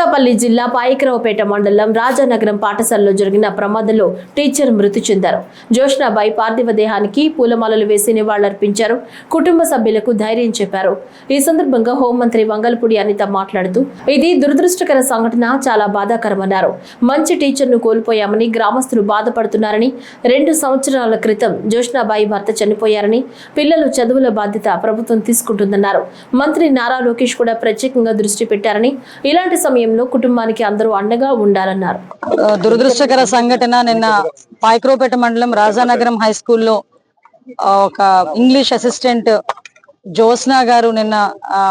అనకాపల్లి జిల్లా పాయకరావుపేట మండలం రాజానగరం పాఠశాలలో జరిగిన ప్రమాదంలో టీచర్ మృతి చెందారు. జోష్నాబాయి పార్థివ దేహానికి పూలమాలలు వేసి నివాళులర్పించారు. కుటుంబ సభ్యులకు ధైర్యం చెప్పారు. ఈ సందర్భంగా హోంమంత్రి వంగల్పూడి అనిత మాట్లాడుతూ ఇది దురదృష్టకర సంఘటన చాలా బాధాకరమన్నారు. మంచి టీచర్ను కోల్పోయామని గ్రామస్తులు బాధపడుతున్నారని రెండు సంవత్సరాల క్రితం జోష్నాబాయి భర్త చనిపోయారని పిల్లలు చదువుల బాధ్యత ప్రభుత్వం తీసుకుంటుందన్నారు. మంత్రి నారా లోకేష్ కూడా ప్రత్యేకంగా దృష్టి పెట్టారని ఇలాంటి సమయం సమయంలో కుటుంబానికి అందరూ అండగా ఉండాలన్నారు. దురదృష్టకర సంఘటన నిన్న పాయక్రోపేట మండలం రాజానగరం హై స్కూల్లో ఒక ఇంగ్లీష్ అసిస్టెంట్ జోస్నా గారు నిన్న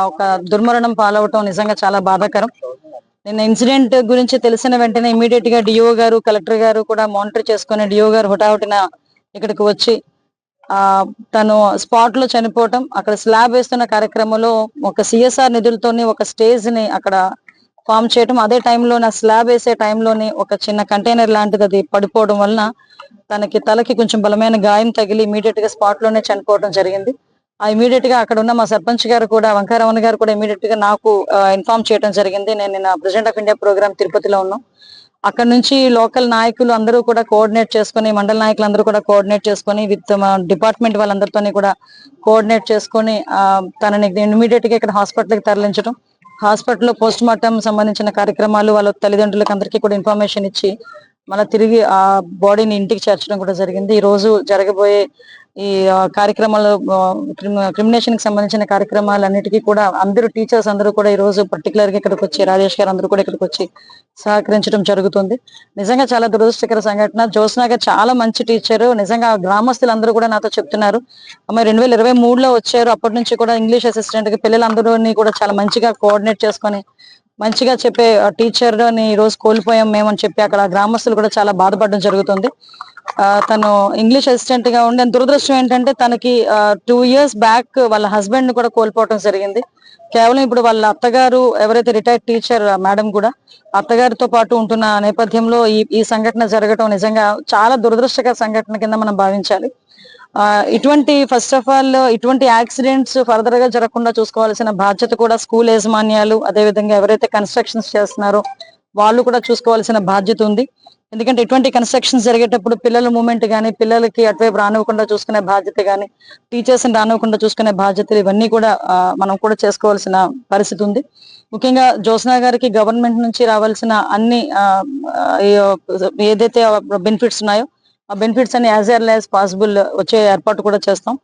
ఒక దుర్మరణం పాలవటం నిజంగా చాలా బాధాకరం. నిన్న ఇన్సిడెంట్ గురించి తెలిసిన వెంటనే ఇమీడియట్గా డిఓ గారు కలెక్టర్ గారు కూడా మానిటర్ చేసుకుని డిఓ గారు హుటాహుటిన ఇక్కడికి వచ్చి ఆ తను స్పాట్లో చనిపోవటం అక్కడ స్లాబ్ వేస్తున్న కార్యక్రమంలో ఒక సిఎస్ఆర్ నిధులతోని ఒక స్టేజ్ని అక్కడ ఫామ్ చేయటం అదే టైంలో నా స్లాబ్ వేసే టైంలోనే ఒక చిన్న కంటైనర్ లాంటిది అది పడిపోవడం వలన తనకి తలకి కొంచెం బలమైన గాయం తగిలి ఇమీడియట్గా స్పాట్లోనే చనిపోవడం జరిగింది. ఆ ఇమీడియట్గా అక్కడ ఉన్న మా సర్పంచ్ గారు కూడా వంకారమణ గారు కూడా ఇమీడియట్గా నాకు ఇన్ఫార్మ్ చేయడం జరిగింది. నేను నిన్న ప్రెసిడెంట్ ఆఫ్ ఇండియా ప్రోగ్రామ్ తిరుపతిలో ఉన్నాం. అక్కడ నుంచి లోకల్ నాయకులు అందరూ కూడా కోఆర్డినేట్ చేసుకొని మండల నాయకులు అందరూ కూడా కోఆర్డినేట్ చేసుకొని విత్ మా డిపార్ట్మెంట్ వాళ్ళందరితోని కూడా కోఆర్డినేట్ చేసుకొని తనని ఇమీడియట్గా ఇక్కడ హాస్పిటల్కి తరలించడం హాస్పిటల్లో పోస్ట్ మార్టం సంబంధించిన కార్యక్రమాలు వాళ్ళ తల్లిదండ్రులకు అందరికీ కూడా ఇన్ఫర్మేషన్ ఇచ్చి మళ్ళీ తిరిగి ఆ బాడీని ఇంటికి చేర్చడం కూడా జరిగింది. ఈ రోజు జరగబోయే ఈ కార్యక్రమాలు క్రిమినేషన్కి సంబంధించిన కార్యక్రమాలన్నిటికీ కూడా అందరూ టీచర్స్ అందరూ కూడా ఈ రోజు పర్టికులర్గా ఇక్కడికి వచ్చి రాజేష్ గారు అందరూ కూడా ఇక్కడికి వచ్చి సహకరించడం జరుగుతుంది. నిజంగా చాలా దురదృష్టకర సంఘటన. జ్యోత్స్న గారు చాలా మంచి టీచర్. నిజంగా గ్రామస్తులందరూ కూడా నాతో చెప్తున్నారు. అమ్మాయి రెండు వేల ఇరవై మూడులో వచ్చారు. అప్పటి నుంచి కూడా ఇంగ్లీష్ అసిస్టెంట్కి పిల్లలందరూని కూడా చాలా మంచిగా కోఆర్డినేట్ చేసుకొని మంచిగా చెప్పే టీచర్ని ఈ రోజు కోల్పోయాం మేమని చెప్పి అక్కడ గ్రామస్తులు కూడా చాలా బాధపడడం జరుగుతుంది. తను ఇంగ్లీష్ అసిస్టెంట్గా ఉండే దురదృష్టం ఏంటంటే తనకి టూ ఇయర్స్ బ్యాక్ వాళ్ళ హస్బెండ్ని కూడా కోల్పోవడం జరిగింది. కేవలం ఇప్పుడు వాళ్ళ అత్తగారు ఎవరైతే రిటైర్డ్ టీచర్ మేడం కూడా అత్తగారితో పాటు ఉంటున్న నేపథ్యంలో ఈ ఈ సంఘటన జరగటం నిజంగా చాలా దురదృష్టకర సంఘటన కింద మనం భావించాలి. ఆ, ఇటువంటి ఫస్ట్ ఆఫ్ ఆల్ ఇటువంటి యాక్సిడెంట్స్ ఫర్దర్గా జరగకుండా చూసుకోవాల్సిన బాధ్యత కూడా స్కూల్ యాజమాన్యాలు అదేవిధంగా ఎవరైతే కన్స్ట్రక్షన్స్ చేస్తున్నారో వాళ్ళు కూడా చూసుకోవాల్సిన బాధ్యత ఉంది. ఎందుకంటే ఇటువంటి కన్స్ట్రక్షన్స్ జరిగేటప్పుడు పిల్లల మూమెంట్ కానీ పిల్లలకి అటువైపు రానివ్వకుండా చూసుకునే బాధ్యత కానీ టీచర్స్ని రానివ్వకుండా చూసుకునే బాధ్యతలు ఇవన్నీ కూడా మనం కూడా చేసుకోవాల్సిన పరిస్థితి ఉంది. ముఖ్యంగా జ్యోత్స్నా గారికి గవర్నమెంట్ నుంచి రావాల్సిన అన్ని ఏదైతే బెనిఫిట్స్ ఉన్నాయో ఆ బెనిఫిట్స్ అన్ని యాజ్ ఎర్లీ యాజ్ పాసిబుల్ వచ్చే ఏర్పాటు కూడా చేస్తాం.